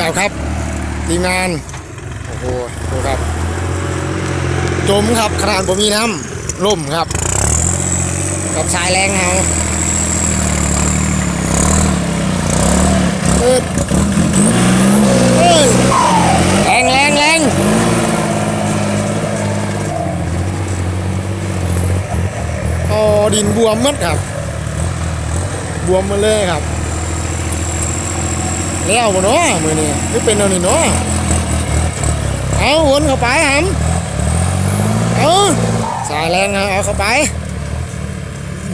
แล้วครับทีมงาน โอ้โหดูครับ จมครับขนาดบ่มีน้ำล่มครับ กับสายแรงเฮาเอิดเอ้ยแรงแรงแรงโอ้ดินบวมมัดครับ บวมมาเลยครับ แล้วบ่เนาะมือนี้คือเป็นเอานี่เนาะเอาวนเข้าไปหำเอาสายแรงเอาเอาเข้าไป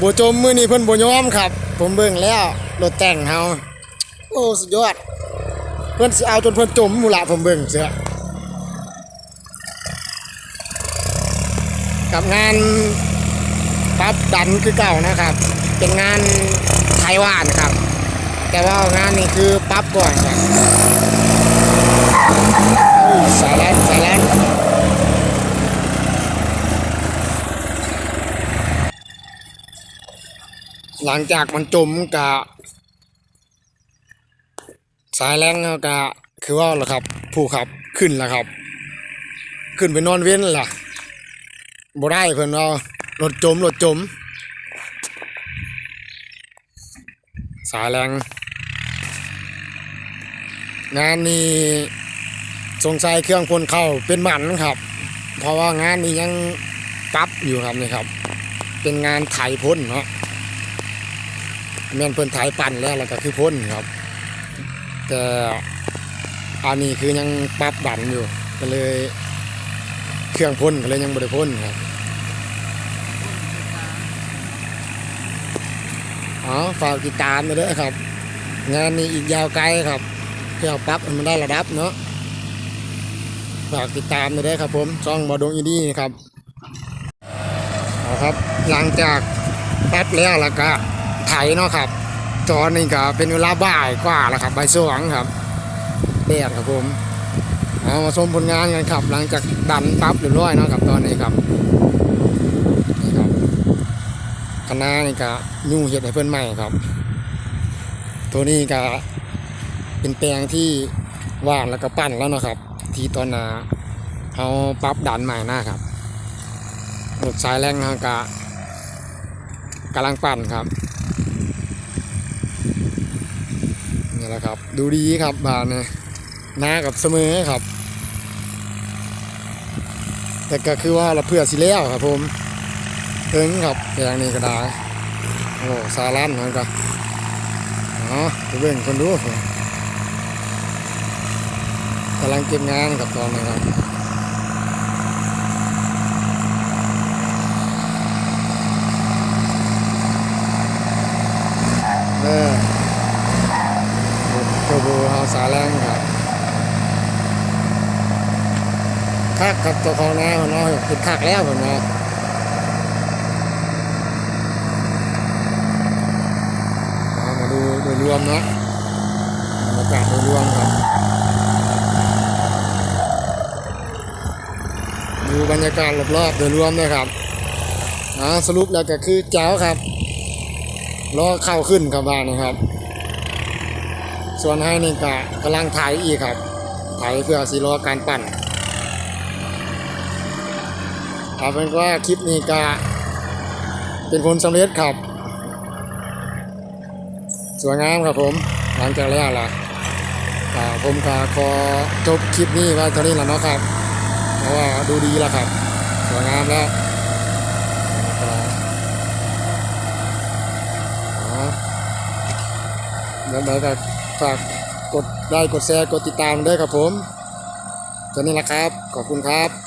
บัวจมมือนี้เพิ่นบัวยอมครับ ผมเบิ่งแล้วรถแต่งเฮาโอ้สุดยอด เพิ่นสิเอาจนเพิ่นจมมูละผมเบิ่งเสือกับงานปรับดันคือเก่านะครับ เป็นงานไต้หวันครับ แต่ว่างานนี้คือปั๊บก่อนครับอุ้ยสายแลนสายแลนหลังจากมันจมกะสายแรงกะคือว่าแหละครับ ผู้ขับขึ้นแล้วครับ ขึ้นไปนอนเว้นล่ะบ่ได้เพิ่อนเอารถจมรถจม สายแรง งานนี้สงสัยเครื่องพ่นเข้าเป็นหมันครับ เพราะว่างานนี้ยังปรับอยู่ครับนี่ครับ เป็นงานไถพ่นเนาะแม่นเพิ่นไถปั่นแล้วแล้วก็คือพ่นครับ แต่อันนี้คือยังปรับดันอยู่ก็เลย เครื่องพ่นก็เลยยังบริพ่นครับอ๋อฝากติดตามด้วยครับ งานนี้อีกยาวไกลครับ เพื่อปรับมันได้ระดับเนาะฝากติดตามมาด้ครับผมช่องบอดงอีดี้ครับเอาครับหลังจากปรับแล้วแล้วก็ไถเนาะครับตอนนี้ก็เป็นเวลาบ่ายกว่าแล้วครับบ่ายสองครับแดดครับผมเอามาชมผลงานกันครับ หลังจากดันปั๊บเรียบร้อยเนาะครับตอนนี้ครับนี่ครับคณะนี่ก็ยุ่งเห็ดให้เพื่อนใหม่ครับ ตัวนี้ก็ เป็นแปลงที่ว่างแล้วก็ปั้นแล้วนะครับ ทีตอนนาเอาปรั๊บดันใหม่น้าครับรถสายแรงเขาก็กำลังปั่นครับนี่แหละครับ ดูดีครับบานเนี่ยหน้ากับเสมอครับ แต่ก็คือว่าเราเพื่อสิแล้วครับผมเอิงครับอย่างนี้ก็ได้โอ้ซาลันมันก็อ๋อไปเบิ่งคนดู กำลังเก็บงานกับตอนนี้ครับเออโกโบเฮาสาแรงครับคักครับตัวของแนวเนาะเป็นคักแล้วผมนะมาดูโดยรวมนะบรรยากาศโดยรวมครับ ดูบรรยากาศรอบๆโดยรวมเลยครับอ่าสรุปแล้วก็คือเจ้าครับรอเข้าขึ้นครับบ้านนะครับ ส่วนให้นี่ก็กำลังถ่ายอีกครับถ่ายเพื่อสีรอการปั่นเอาเป็นว่าคลิปนี้ก็เป็นผลสำเร็จครับ สวยงามครับผม หลังจากแล้วล่ะผมก็ขอจบคลิปนี้ไว้เท่านี้และเนาะครับ ราะว่าดูดีแล้วครับ สวยงามแล้วอ๋อแล้วเดี๋ยวก็ฝากกดไลค์กดแชร์กดติดตามด้วยครับผมตอนนี้แหละครับ ขอบคุณครับ